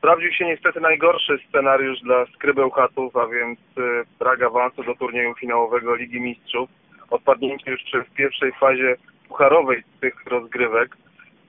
Sprawdził się niestety najgorszy scenariusz dla skrybełchatów, a więc y, brak awansu do turnieju finałowego Ligi Mistrzów. Odpadnięcie już w pierwszej fazie pucharowej tych rozgrywek.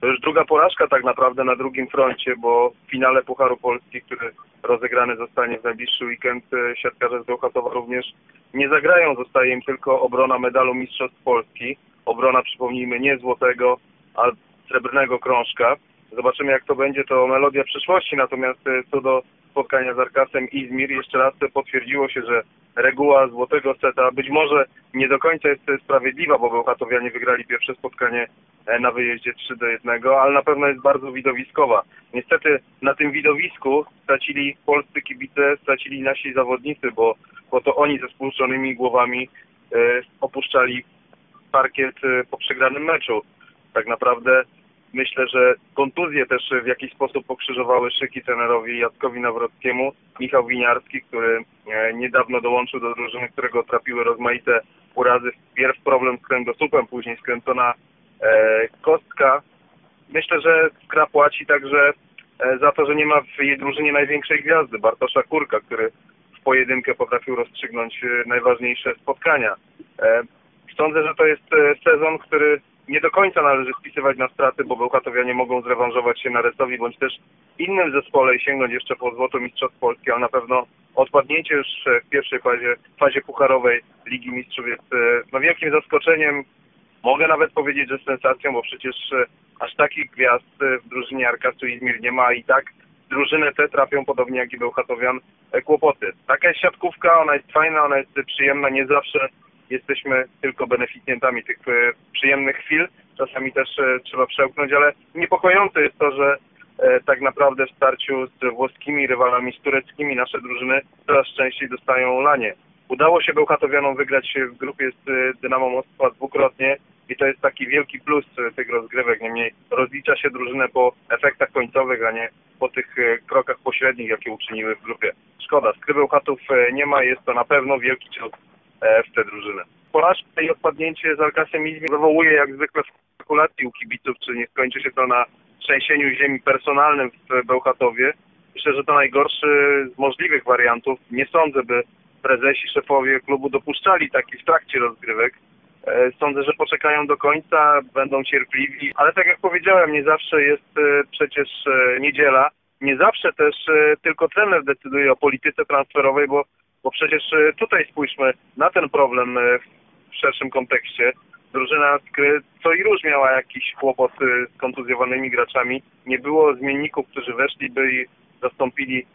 To już druga porażka tak naprawdę na drugim froncie, bo w finale Pucharu Polski, który rozegrany zostanie w najbliższy weekend, y, siatkarze z Bełchatowa również nie zagrają. Zostaje im tylko obrona medalu Mistrzostw Polski. Obrona, przypomnijmy, nie złotego, a srebrnego krążka. Zobaczymy jak to będzie, to melodia przyszłości, natomiast e, co do spotkania z Arkasem Izmir, jeszcze raz potwierdziło się, że reguła złotego seta być może nie do końca jest sprawiedliwa, bo Bełchatowianie wygrali pierwsze spotkanie e, na wyjeździe 3 do 1, ale na pewno jest bardzo widowiskowa. Niestety na tym widowisku stracili polscy kibice, stracili nasi zawodnicy, bo, bo to oni ze spłuszczonymi głowami e, opuszczali parkiet e, po przegranym meczu. Tak naprawdę Myślę, że kontuzje też w jakiś sposób pokrzyżowały szyki trenerowi Jackowi Nawrockiemu. Michał Winiarski, który e, niedawno dołączył do drużyny, którego trapiły rozmaite urazy. Pierw problem z kręgosłupem, później skręcona e, kostka. Myślę, że Skra płaci także e, za to, że nie ma w jej drużynie największej gwiazdy, Bartosza Kurka, który w pojedynkę potrafił rozstrzygnąć najważniejsze spotkania. Sądzę, że to jest sezon, który nie do końca należy spisywać na straty, bo Bełchatowianie mogą zrewanżować się na Resowi bądź też innym zespole i sięgnąć jeszcze po złoto Mistrzostw Polski, ale na pewno odpadnięcie już w pierwszej fazie, fazie pucharowej Ligi Mistrzów jest e, no, wielkim zaskoczeniem. Mogę nawet powiedzieć, że sensacją, bo przecież e, aż takich gwiazd e, w drużynie Arkasu Izmir nie ma i tak drużynę te trapią, podobnie jak i Bełchatowian, kłopoty. Taka jest siatkówka, ona jest fajna, ona jest przyjemna, nie zawsze jesteśmy tylko beneficjentami tych e, przyjemnych chwil. Czasami też e, trzeba przełknąć, ale niepokojące jest to, że e, tak naprawdę w starciu z włoskimi rywalami, z tureckimi nasze drużyny coraz częściej dostają lanie. Udało się Bełchatowianom wygrać w grupie z Dynamo Moskwa dwukrotnie i to jest taki wielki plus tych rozgrywek. Niemniej rozlicza się drużynę po efektach końcowych, a nie po tych krokach pośrednich, jakie uczyniły w grupie. Szkoda, skrybełchatów nie ma, jest to na pewno wielki cios w tę drużynę. Porażka i odpadnięcie z Arkasem Izmir wywołuje jak zwykle spekulacji u kibiców, czy nie skończy się to na trzęsieniu ziemi personalnym w Bełchatowie. Myślę, że to najgorszy z możliwych wariantów. Nie sądzę, by prezesi, szefowie klubu dopuszczali taki w trakcie rozgrywek. E, sądzę, że poczekają do końca, będą cierpliwi, ale tak jak powiedziałem, nie zawsze jest e, przecież niedziela. Nie zawsze też tylko trener decyduje o polityce transferowej, bo bo przecież e, tutaj spójrzmy na ten problem e, w szerszym kontekście. Drużyna co i róż miała jakiś kłopot z kontuzjowanymi graczami. Nie było zmienników, którzy weszliby i zastąpili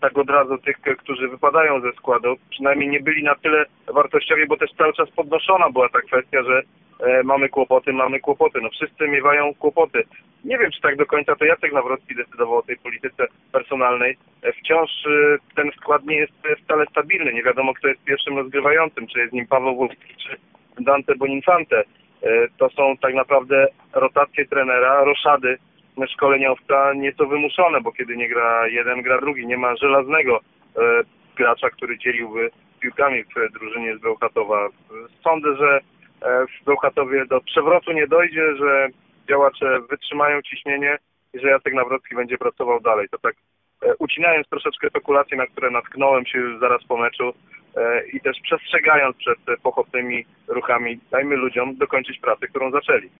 tak od razu tych, którzy wypadają ze składu. Przynajmniej nie byli na tyle wartościowi, bo też cały czas podnoszona była ta kwestia, że e, mamy kłopoty, mamy kłopoty. No wszyscy miewają kłopoty. Nie wiem, czy tak do końca to Jacek Nawrocki decydował o tej polityce personalnej. E, wciąż e, ten skład nie jest wcale stabilny. Nie wiadomo, kto jest pierwszym rozgrywającym, czy jest nim Paweł Wójcik, czy Dante Boninfante. E, to są tak naprawdę rotacje trenera, roszady szkoleniowca nieco wymuszone, bo kiedy nie gra jeden, gra drugi. Nie ma żelaznego e, gracza, który dzieliłby piłkami w drużynie z Bełchatowa. Sądzę, że e, w Bełchatowie do przewrotu nie dojdzie, że działacze wytrzymają ciśnienie i że Jacek Nawrocki będzie pracował dalej. To tak e, ucinając troszeczkę spekulacje, na które natknąłem się już zaraz po meczu e, i też przestrzegając przed pochopnymi ruchami, dajmy ludziom dokończyć pracę, którą zaczęli.